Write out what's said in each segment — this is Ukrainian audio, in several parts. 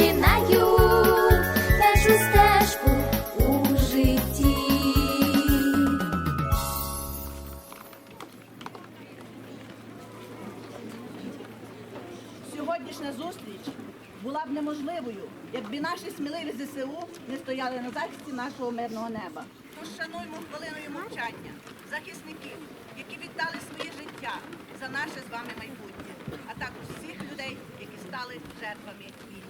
починаю першу стежку у житті. Сьогоднішня зустріч була б неможливою, якби наші сміливі ЗСУ не стояли на захисті нашого мирного неба. Тож хвилиною мовчання захисників, які віддали своє життя за наше з вами майбутнє, а також всіх людей, які стали жертвами війни.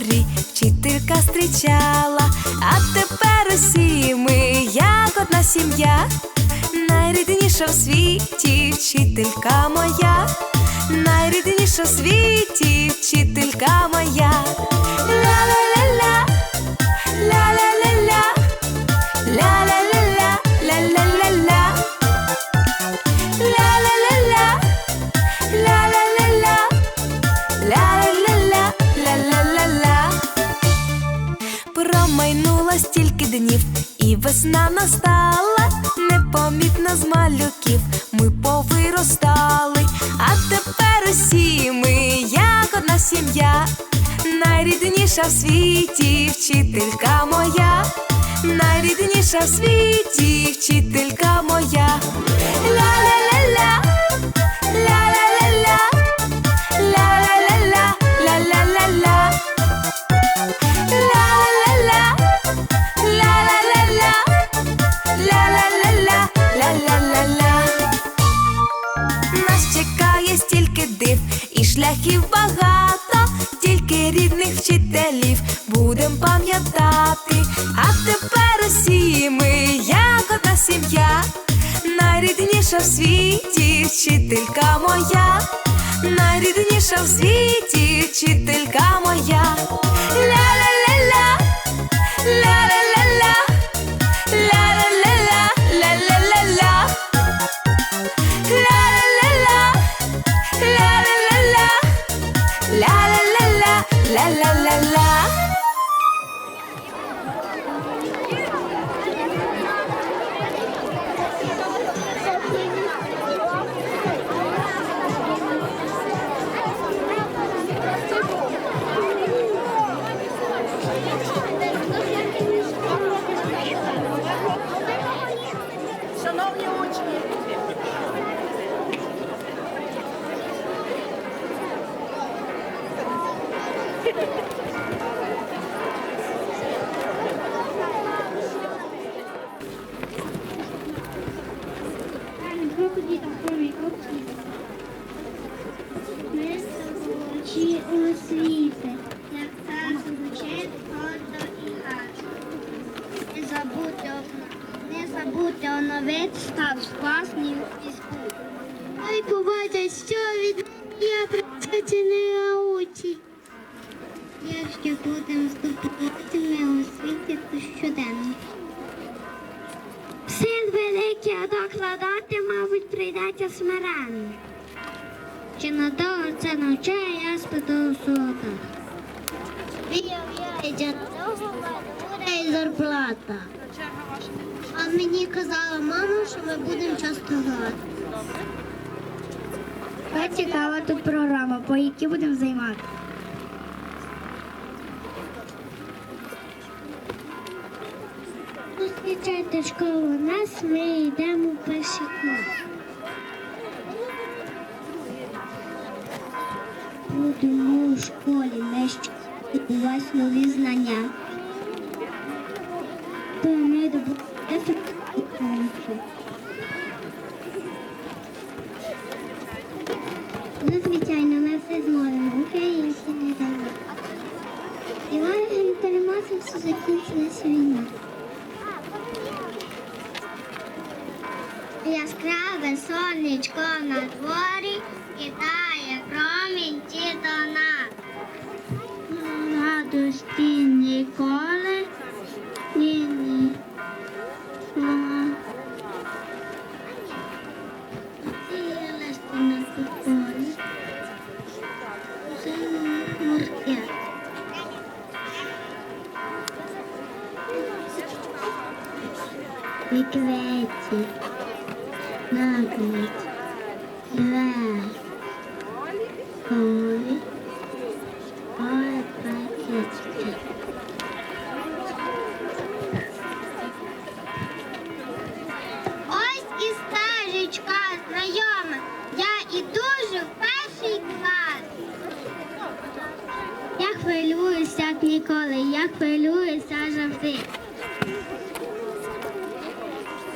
дворі вчителька зустрічала. А тепер усі ми, як одна сім'я, найрідніша в світі вчителька моя, найрідніша в світі вчителька моя. Настала, непомітно з малюків. Ми повиростали, а тепер усі ми, як одна сім'я, найрідніша в світі вчителька моя, найрідніша в світі вчителька моя. Ля-ля-ля-ля, ля-ля-ля-ля, пам'ятати. А тепер усі ми, як одна сім'я, найрідніша в світі вчителька моя, найрідніша в світі вчителька моя. Ля-ля-ля-ля, ля-ля-ля-ля, Якщо будемо здобуватиме освіті, щоденно. Син великий, а докладати, мабуть, прийдеться смиренно. Чи надовго це навчає, я спитав сота. Вія, вія, йде надовго, буде і зарплата. А мені казала мама, що ми будемо часто грати. Цікава тут програма, по якій будемо займатися. Зустрічайте школу нас, ми йдемо в перший клас. Будемо у школі ми у вас нові знання. То ми добудемо. Ну, сонечко на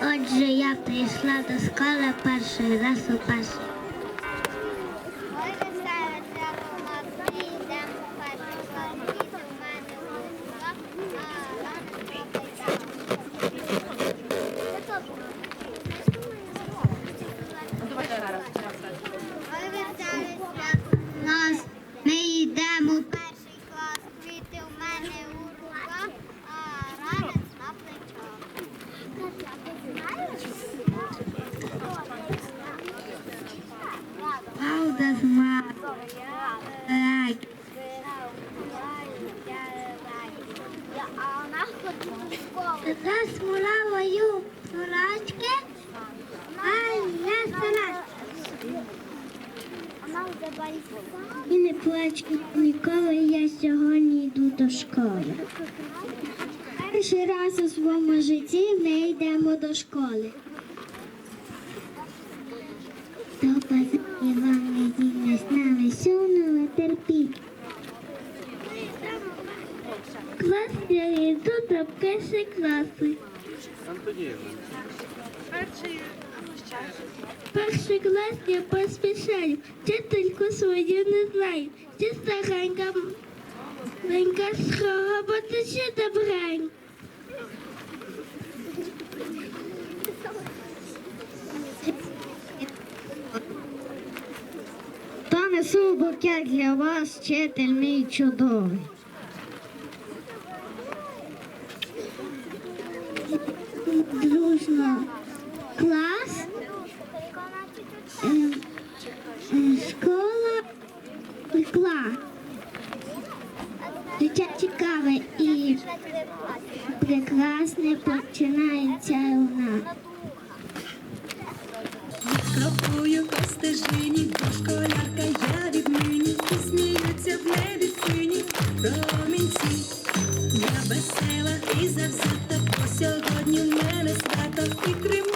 Отже, я прийшла до школи перший раз у перший. Нас ми йдемо в перший клас, квіти у мене у руках, а ранець на плечах. Правда зма. Так. Така смолавою сурачки, а я салат. І не плач ніколи, я сьогодні йду до школи. Перший раз у своєму житті ми йдемо до школи. То і вам недільне з нами сюнули терпіть. Клас я до першої класи. Перший клас я поспішаю, вчительку свою не знаю. Чи старенька маленька схова, бо ти ще добрень. Та несу букет для вас, вчитель мій чудовий. Дружно клас, е, е, школа, клас. Життя цікаве і прекрасне починається нас. Крокую по стежині, бо школярка я віднині, і сміються в небі сині промінці. Весела і завзята, бо сьогодні в мене свято, і тримаю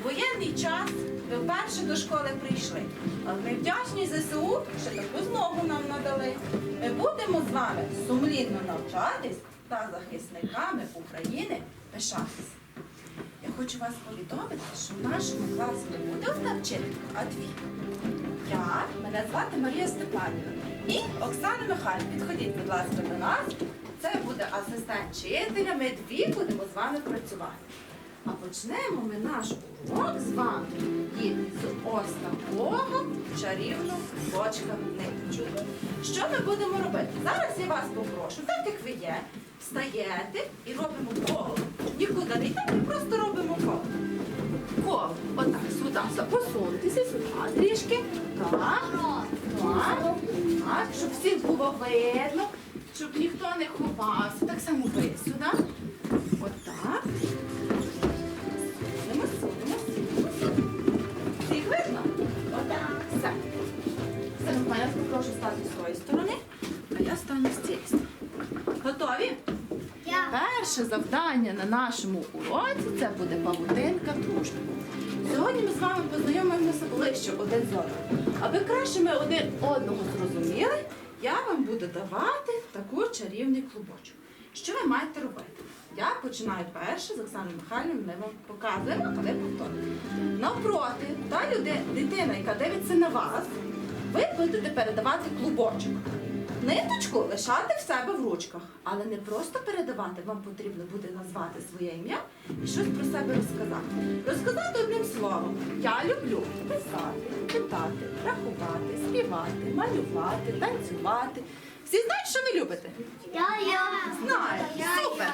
У воєнний час ви вперше до школи прийшли. Але ми вдячні ЗСУ, що таку змогу нам надали. Ми будемо з вами сумлінно навчатись та захисниками України пишатись. Я хочу вас повідомити, що в нашому класі не буде одна вчителька, а дві. Я, мене звати Марія Степанівна і Оксана Михайлівна. Підходіть, будь ласка, до нас. Це буде асистент вчителя. Ми дві будемо з вами працювати. А почнемо ми наш урок з вами діти, з ось такого чарівного бочка ниточок. Що ми будемо робити? Зараз я вас попрошу, так як ви є, встаєте і робимо коло. Нікуди не йдемо, просто робимо коло. Коло. Отак, сюди, посунутися, сюди трішки. Так, так, так, щоб всім було видно, щоб ніхто не ховався. Так само Перше завдання на нашому уроці це буде павутинка дружби. Сьогодні ми з вами познайомимося ближче один з одним. Аби краще ми один одного зрозуміли, я вам буду давати таку чарівний клубочок. Що ви маєте робити? Я починаю перше з Оксаною Михайлівною, ми вам показуємо, а ви повторюєте. Навпроти, та люди, дитина, яка дивиться на вас, ви будете передавати клубочок. Ниточку лишати в себе в ручках, але не просто передавати, вам потрібно буде назвати своє ім'я і щось про себе розказати. Розказати одним словом. Я люблю писати, читати, рахувати, співати, малювати, танцювати. Всі знають, що ви любите? Знають. Супер.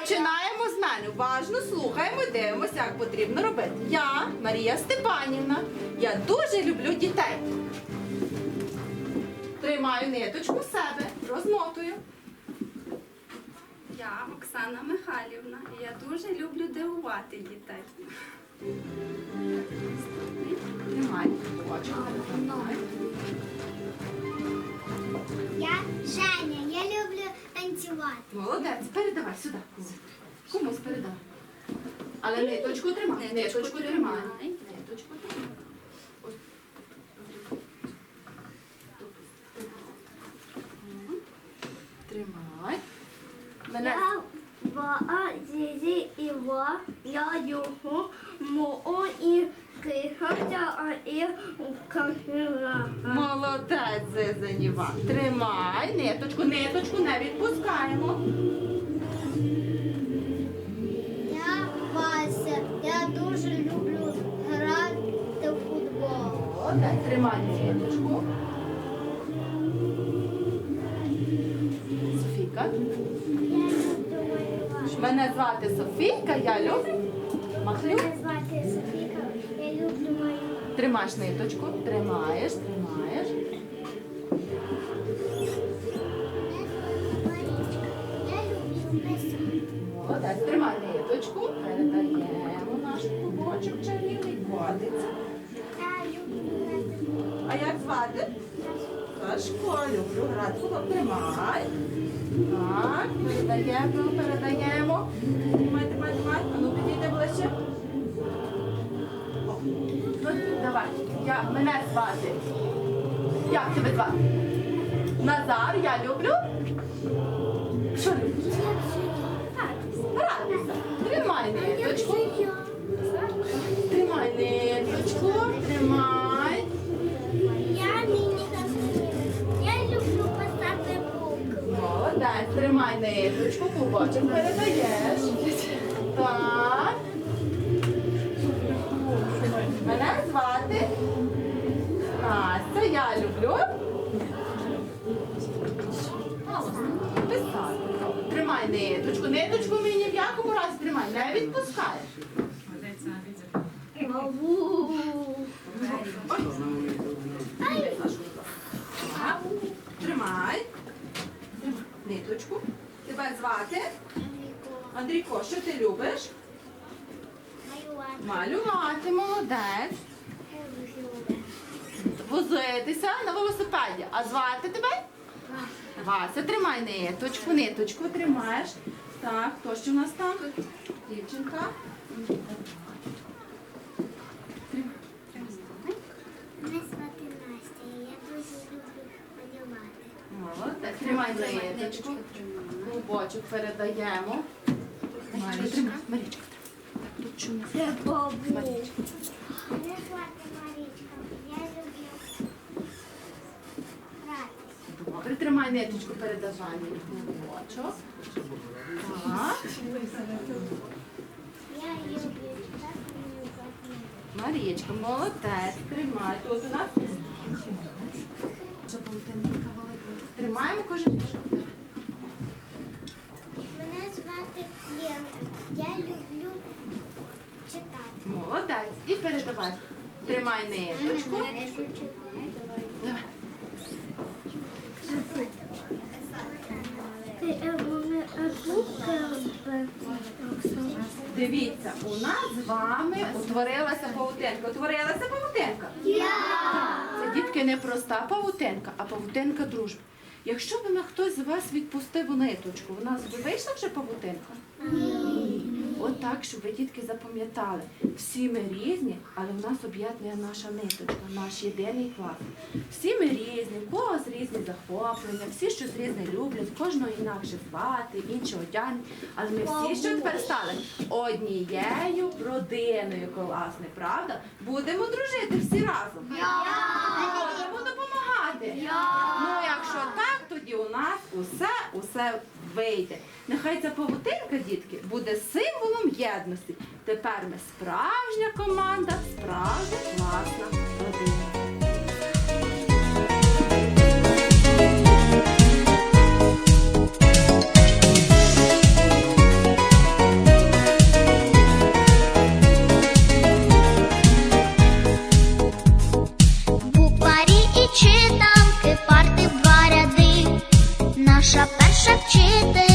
Починаємо з мене. Уважно слухаємо і дивимося, як потрібно робити. Я, Марія Степанівна, я дуже люблю дітей. Тримаю ниточку в себе, розмотую. Я Оксана Михайлівна, і я дуже люблю дивувати дітей. Тримай. Я Женя, я люблю танцювати. Молодець, передавай сюди. Комусь передавай. Але ниточку тримай. Ниточку тримай. Ниточку тримай. Ось. Тримай. Мене Я ва зізі і ва, я його мо і кихався, а і кахила. Молодець, Зизаніва. Тримай ниточку, ниточку не відпускаємо. Я Вася, я дуже люблю грати в футбол. Молодець, тримай ниточку. Софійка. Мене звати Софійка, я люблю. Махлю. Мене звати Софіка, я люблю малювати. Тримаєш ниточку, тримаєш, тримаєш. Молодець, тримай ниточку, передаємо наш клубочок чарівний, котиться. А як звати? Сашко, люблю грати. Тримай. Так, передаємо, передаємо. Тримай, тримай. А ну підійди ближче. Ну, давай. Я, мене звати. Як тебе звати? Назар, я люблю. Що любиш? Ниточку, побачимо передаєш. Так. Мене звати? Настя, я люблю. Тримай ниточку. Ниточку мені ні в якому разі тримай, не відпускаєш. Так. Тримай. Ниточку. Тебе звати? Андрійко, що ти любиш? Малювати, молодець. Возитися на велосипеді. А звати тебе? Вася, тримай ниточку, ниточку тримаєш. Так, хто ще у нас там? Дівчинка. Мене звати Настя, я дуже люблю малювати. Молодець. Тримай ниточку. Клубочок передаємо. Марічка. Марічка, тут? Марічка. Мене звати Марічка, я люблю. Добре, тримай ниточку, передавай їй клубочок. Так. Я люблю. Марічка, молодець, тримай. Тут у нас. Я люблю читати. Молодець. І передавай. Тримай ниточку. Давай. Дивіться, у нас з вами утворилася павутинка. Утворилася павутинка? Це дітки не проста павутинка, а павутинка дружби. Якщо б на хтось з вас відпустив ниточку, у нас би вийшла вже павутинка? Ні. От так, щоб ви дітки запам'ятали. Всі ми різні, але в нас об'єднує наша ниточка, наш єдиний клас. Всі ми різні, в когось різні захоплення, всі щось різне люблять, кожного інакше звати, іншого одягнуть. Але ми всі що тепер стали однією родиною класною, правда? Будемо дружити всі разом. Будемо допомагати. Ну, якщо так, тоді у нас усе, усе вийде. Нехай ця павутинка, дітки, буде символом єдності. Тепер ми справжня команда, справжня класна родина. Шепчити